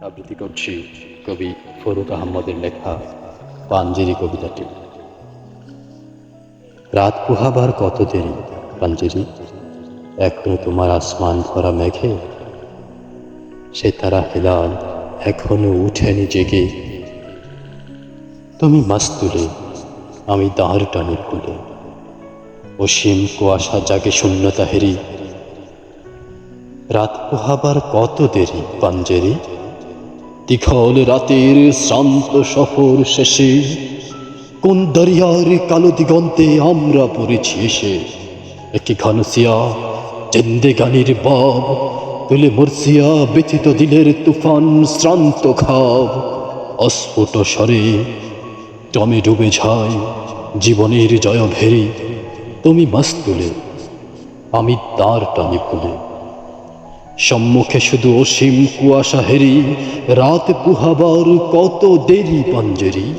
আবৃত্তি করছি কবি ফরুক আহমদের লেখা পাঞ্জেরি কবিতাটি। রাত পোহাবার কত দেরি পাঞ্জেরি? এখনও তোমার আসমান ভরা মেঘে, সে তারা হেলাল এখনও উঠেনি জেগে। তুমি মাস্তুলে আমি দাঁড় টানি খুলে অসীম কুয়াশা জাগে শূন্যতা হেরি। রাত পোহাবার কত দেরি পাঞ্জেরি? দীঘল রাতের শ্রান্ত সফর শেষে কোন দরিয়ার কালো দিগন্তে আমরা পড়েছি এসে? একটি ঘনসিয়া জেন্দেগানির বাব, তুলে মরসিয়া ব্যথিত দিলের তুফান শ্রান্ত খাব। অস্ফুট স্বরে, টমে ডুবে যায় জীবনের জয় ভেরি তুমি মাস্তুলে আমি তার টানি ফুলে। সম্মুখে শুধু অসীম কুয়াশা হেরি, রাত পুহাবার কত দেরি পাঞ্জেরি।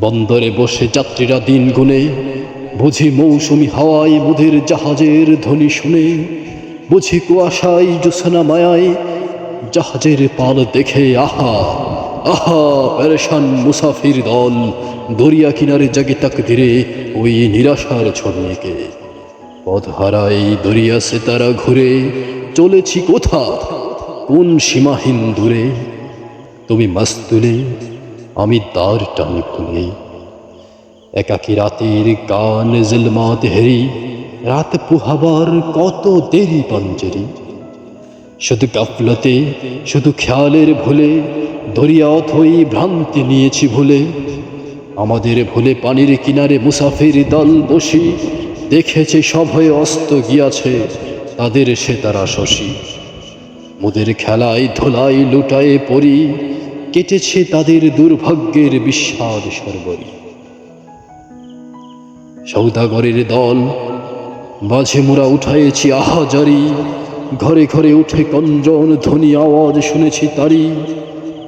বন্দরে বসে যাত্রীরা দিন গুনে, বুঝি মৌসুমি হাওয়ায় বুধের জাহাজের ধ্বনি শুনে, বুঝি কুয়াশায় জোসনা মায়ায় জাহাজের পাল দেখে, আহা আহা প্যারেশান মুসাফির দল, দরিয়া কিনারে জাগে তাক ধীরে ওই নিরাশার ছড়িয়েকে। পথ হারাই দরিয়া সে তারা ঘুরে চলেছি কোথা? কোন সীমাহীন দূরে? তুমি মাস্তুলে, আমি দ্বার টানি খুলে একাকি রাতের গান জেলমাত হেরি, রাত পুহাবার কত দেরি পাঞ্জেরি? শুধু গাফলতে, শুধু খেয়ালের ভুলে দরিয়া অথই ভ্রান্তি নিয়েছি ভুলে। আমাদের ভুলে পানির কিনারে মুসাফির দল বসি, দেখেছে সভয়ে অস্ত গিয়াছে। তাদের সে তারা শশী। মোদের খেলায় ধোলাই লুটায়ে পড়ি, কেটেছে তাদের দুর্ভাগ্যের বিস্বাদ সর্বরি। সৌদাগরের দল, মাঝে মোরা উঠাইছি আহাজারি, ঘরে ঘরে উঠে কঞ্জন ধ্বনি আওয়াজ শুনেছি তারি।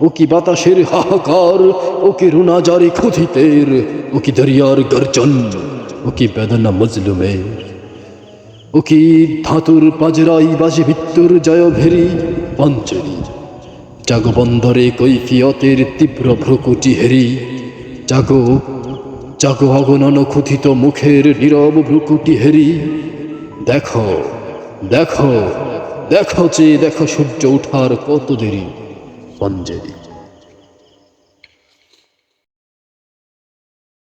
ও কি বাতাসের হাহাকার, ও কি রুনাজারি ক্ষুধিতের, ও কি দরিয়ার গর্জন, ও কি বেদনা মজলুমের। ও কি ধাতুর পাজরাই বাজে ভিত্তুর জয় ভেরি পঞ্চরি জাগো বন্দরে কৈফিয়তের তীব্র ভ্রকুটি হেরি। জাগো জাগো অগণন ক্ষুধিত মুখের নীরব ভ্রুকুটি হেরি। দেখো দেখো দেখো যে দেখো সূর্য ওঠার কত দেরি পঞ্জেরি